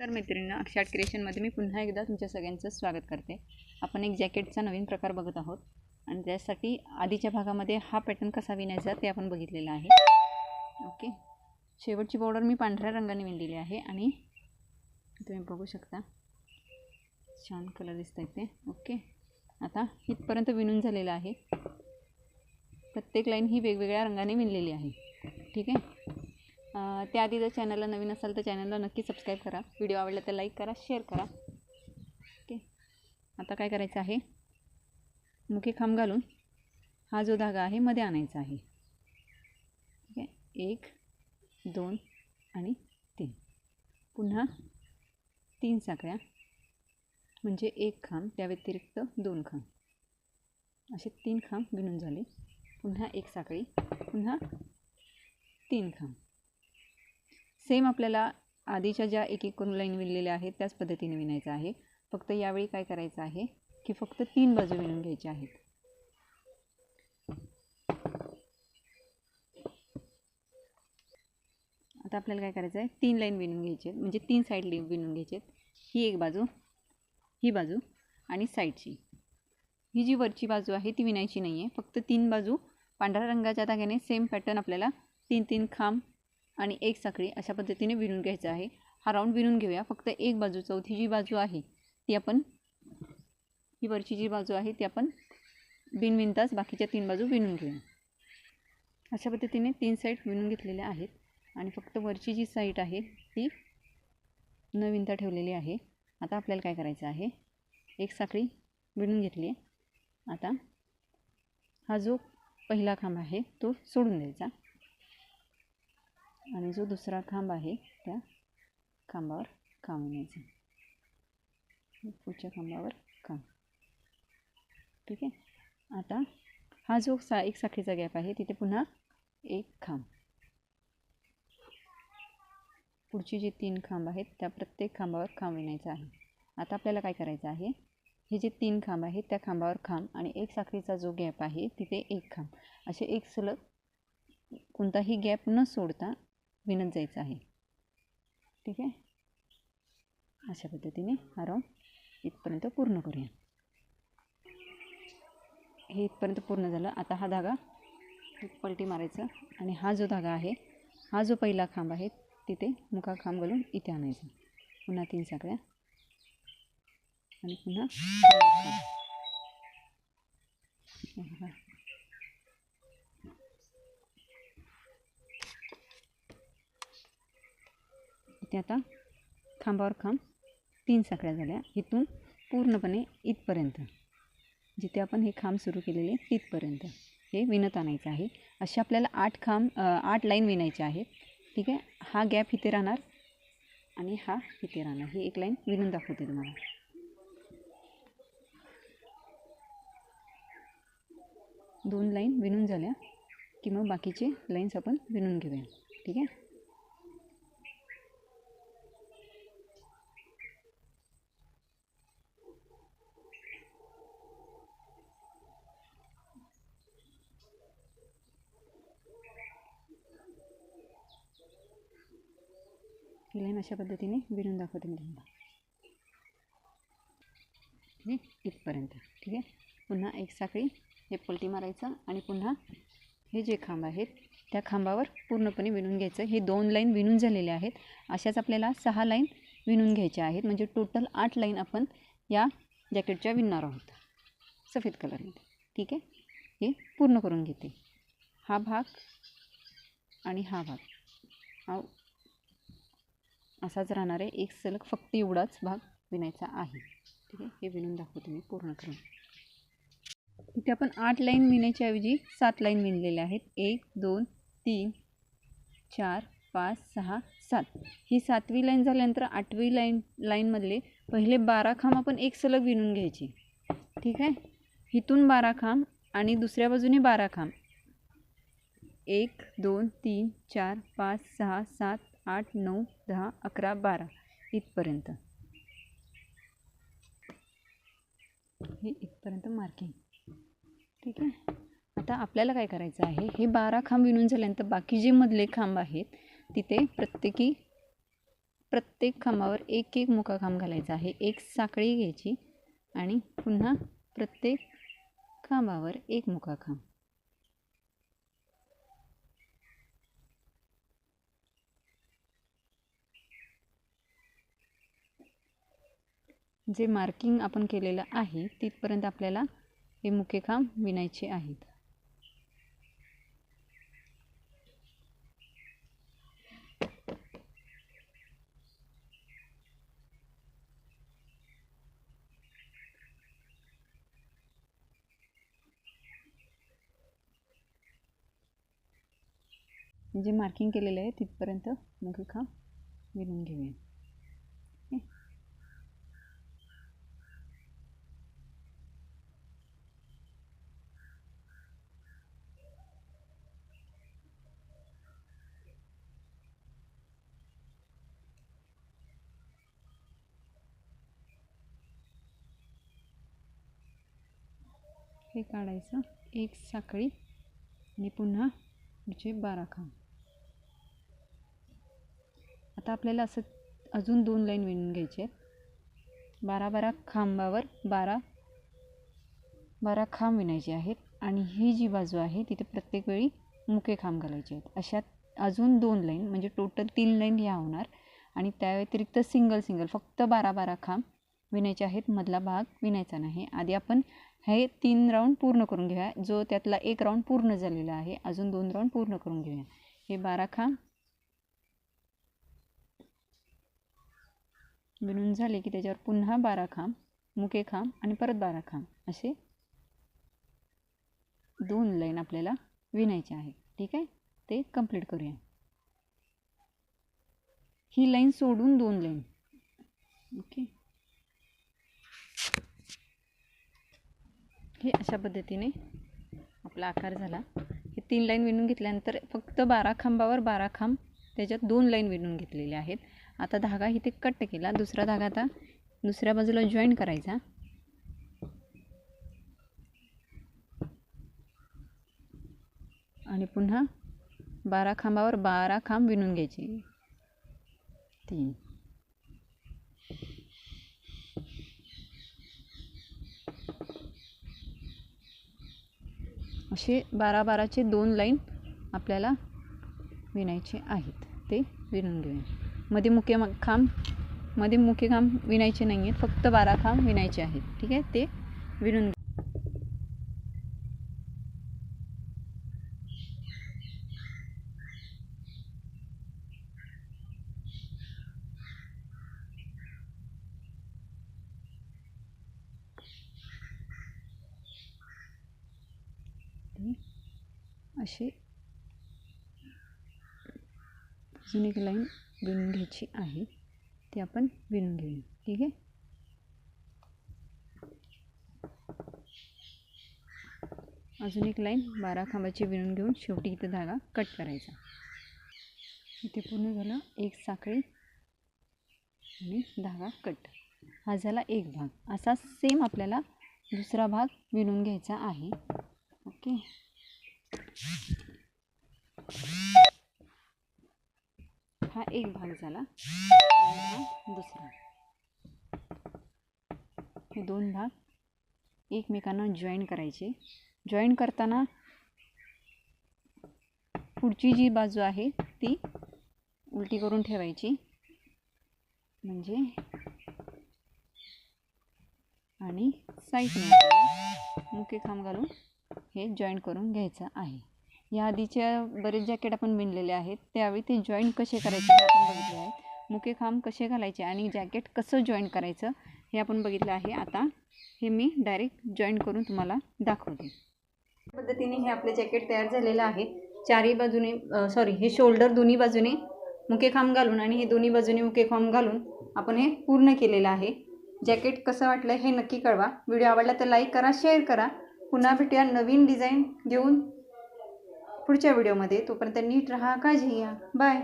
तर मैत्रिणींनो अक्षाट क्रिएशनमध्ये मी पुन्हा एकदा तुमच्या सगळ्यांचं स्वागत करते. आपण एक जॅकेटचा नवीन प्रकार बघत आहोत आणि त्यासाठी आधीच्या भागामध्ये हा पॅटर्न कसा विणायचा ते आपण बघितलेलं आहे. ओके शेवटची बॉर्डर मी पांढऱ्या रंगाने विणलेली आहे आणि तुम्ही बघू शकता. छान कलर दिसत आहेत ते. ओके आता इथपर्यंत विणून झालेलं आहे. प्रत्येक लाईन ही वेगवेगळ्या रंगाने विणलेली आहे. ठीक आहे? त्याआधी जर चॅनलला नवीन असाल तर चॅनलला नक्की सबस्क्राईब करा. व्हिडिओ आवडला तर लाईक करा शेअर करा. ओके आता काय करायचं आहे? मुखी खांब घालून हा जो धागा आहे मध्ये आणायचा आहे. ठीक आहे एक दोन आणि तीन. पुन्हा तीन साखळ्या म्हणजे एक खांब त्या व्यतिरिक्त दोन खांब. असे तीन खांब विणून झाले. पुन्हा एक साखळी पुन्हा तीन खांब. सेम आपल्याला आधीच्या ज्या एक एक करून लाईन विणलेल्या आहेत त्याच पद्धतीने विणायचं आहे. फक्त यावेळी काय करायचं आहे की फक्त तीन बाजू विणून घ्यायच्या आहेत. आता आपल्याला काय करायचं आहे? तीन लाईन विणून घ्यायचे आहेत. म्हणजे तीन साईड विणून घ्यायचे आहेत. ही एक बाजू ही बाजू आणि साईडची ही जी वरची बाजू आहे ती विणायची नाही आहे फक्त तीन बाजू पांढऱ्या रंगाच्या धाग्याने सेम पॅटर्न आपल्याला तीन तीन खांब आणि एक साखळी अशा पद्धतीने विणून घ्यायचं आहे. हा राऊंड विणून घेऊया. फक्त एक बाजू चौथी जी बाजू आहे ती आपण ही वरची जी बाजू आहे ती आपण बिन विणताच बाकीच्या तीन बाजू विणून घेऊया. अशा पद्धतीने तीन साईड विणून घेतलेल्या आहेत. आणि फक्त वरची जी साईड आहे ती न विणता ठेवलेली आहे. आता आपल्याला काय करायचं आहे? एक साखळी विणून घेतली आहे. आता हा जो पहिला खांब आहे तो सोडून द्यायचा. आणि जो दुसरा खांब आहे त्या खांबावर खांब येण्याचा पुढच्या खांबावर खांब ठीक आहे? आता हा जो सा एक साखळीचा गॅप आहे तिथे पुन्हा एक खांब. पुढची जी तीन खांब आहेत त्या प्रत्येक खांबावर खांब विणायचा आहे. आता आपल्याला काय करायचं आहे? हे जे तीन खांब आहेत त्या खांबावर खांब आणि एक साखळीचा जो गॅप आहे तिथे एक खांब. असे एक सलग कोणताही गॅप न सोडता विणत जायचं आहे. ठीक आहे? अशा पद्धतीने हा राऊंड इथपर्यंत पूर्ण करूया. हे इथपर्यंत पूर्ण झालं. आता हा धागा पलटी मारायचा आणि हा जो धागा आहे हा जो पहिला खांब आहे तिथे मुखा खांब घालून इथे आणायचा. पुन्हा तीन साखळ्या आणि पुन्हा ते आता खांबावर खांब तीन साखळ्या झाल्या. इथून पूर्णपणे इथपर्यंत जिथे आपण हे खांब सुरू केलेले तिथपर्यंत हे विणत आणायचं आहे. असे आपल्याला आठ खांब आठ लाईन विणायचे आहेत. ठीक आहे? हा गॅप इथे राहणार आणि हा इथे राहणार. ही एक लाईन विणून दाखवते तुम्हाला. दोन लाईन विणून झाल्या की मग बाकीचे लाईन्स आपण विणून घेऊया. ठीक आहे? ही लाईन अशा पद्धतीने विणून दाखवते मी तुम्हाला इथपर्यंत ठीक आहे पुन्हा एक साखळी हे पलटी मारायचं आणि पुन्हा हे जे खांब आहेत त्या खांबावर पूर्णपणे विणून घ्यायचं हे दोन लाईन विणून झालेल्या आहेत अशाच आपल्याला सहा लाईन विणून घ्यायच्या आहेत म्हणजे टोटल आठ लाईन आपण या जॅकेटच्या विणणार आहोत सफेद कलरमध्ये ठीक आहे हे पूर्ण करून घेते हा भाग आणि हा भाग हा असाच राहणार आहे. एक सलग फक्त एवढाच भाग विणायचा आहे. ठीक आहे? हे विणून दाखवते मी पूर्ण करून. इथे आपण आठ लाईन विणायच्या ऐवजी सात लाईन विणलेल्या आहेत. एक दोन तीन चार पाच सहा सात. ही सातवी लाईन झाल्यानंतर आठवी लाईन लाईनमधले पहिले बारा खांब आपण एक सलग विणून घ्यायचे. ठीक आहे? इथून बारा खांब आणि दुसऱ्या बाजूने बारा खांब. एक दोन तीन चार पाच सहा सात आठ नऊ दहा अकरा बारा इथपर्यंत. हे इथपर्यंत मार्किंग ठीक आहे? आता आपल्याला काय करायचं आहे? हे बारा खांब विणून झाल्यानंतर बाकी जे मधले खांब आहेत तिथे प्रत्येकी प्रत्येक खांबावर एक एक मुका खांब घालायचा आहे. एक साखळी घ्यायची आणि पुन्हा प्रत्येक खांबावर एक मुका खांब. जे मार्किंग आपण केलेलं आहे तिथपर्यंत आपल्याला हे मुके काम विणायचे आहेत. जे मार्किंग केलेलं आहे तिथपर्यंत मुके खांब विणून घेऊया. हे काढायचं. एक साखळी आणि पुन्हा पुढचे बारा खांब. आता आपल्याला असं अजून दोन लाईन विणून घ्यायचे आहेत. बारा बारा खांबावर बारा बारा खांब विणायचे आहेत आणि ही जी बाजू आहे तिथे प्रत्येक वेळी मुके खांब घालायचे आहेत. अशा अजून दोन लाईन म्हणजे टोटल तीन लाईन ह्या होणार आणि त्या व्यतिरिक्त सिंगल सिंगल फक्त बारा बारा खांब विणायचे आहेत. मधला भाग विणायचा नाही. आधी आपण हे तीन राऊंड पूर्ण करून घेऊया. जो त्यातला एक राऊंड पूर्ण झालेला आहे अजून दोन राऊंड पूर्ण करून घेऊया. हे बारा खांब विणून झाले की त्याच्यावर पुन्हा बारा खांब मुके खांब आणि परत बारा खांब असे दोन लाईन आपल्याला विणायचे आहे. ठीक आहे? ते कंप्लीट करूया. ही लाईन सोडून दोन लाईन ओके हे अशा पद्धतीने आपला आकार झाला. हे तीन लाईन विणून घेतल्यानंतर फक्त बारा खांबावर बारा खांब त्याच्यात दोन लाईन विणून घेतलेले आहेत. आता धागा इथे कट केला. दुसरा धागा आता दुसऱ्या बाजूला जॉईन करायचा. आणि पुन्हा बारा खांबावर बारा खांब विणून घ्यायचे. तीन. असे बारा बाराचे दोन लाईन आपल्याला विणायचे आहेत. ते विणून घेऊया. मध्ये मुके खांबमध्ये मुके खांब विणायचे नाही आहेत फक्त बारा खांब विणायचे आहेत. ठीक आहे? ते विणून घे- ते अशी अजून एक लाईन विणून घ्यायची आहे. ती आपण विणून घेऊ ठीक आहे? अजून एक लाईन बारा खांबाची विणून घेऊन शेवटी इथं धागा कट करायचा. इथे पूर्ण झालं एक साखळी आणि धागा कट. हा झाला एक भाग. असा सेम आपल्याला दुसरा भाग विणून घ्यायचा आहे. ओके? हा एक भाग झाला. आणि दुसरा. हे दोन भाग एकमेकांना जॉईन करायचे. जॉईन करताना पुढची जी बाजू आहे ती उलटी करून ठेवायची. म्हणजे आणि साईडने मुके खांब घालून हे जॉईन करून घ्यायचं आहे. या आधीच्या बरेच जॅकेट आपण विणलेले आहेत. त्यावेळी ते जॉईन कसे करायचे हे आपण बघितले आहे. मुके खांब कसे घालायचे आणि जॅकेट कसं जॉईन करायचं हे आपण बघितलं आहे. आता हे मी डायरेक्ट जॉईन करून तुम्हाला दाखवते. पद्धतीने हे आपले जॅकेट तयार झालेलं आहे. चारही बाजूने सॉरी हे शोल्डर दोन्ही बाजूने मुके खांब घालून आणि हे दोन्ही बाजूने मुके खांब घालून आपण हे पूर्ण केलेलं आहे. जॅकेट कसं वाटलं हे नक्की कळवा. व्हिडिओ आवडला तर लाईक करा शेअर करा. पुन्हा भेटूया नवीन डिझाईन घेऊन पुढच्या व्हिडिओमध्ये. तोपर्यंत नीट राहा काळजी घ्या. बाय.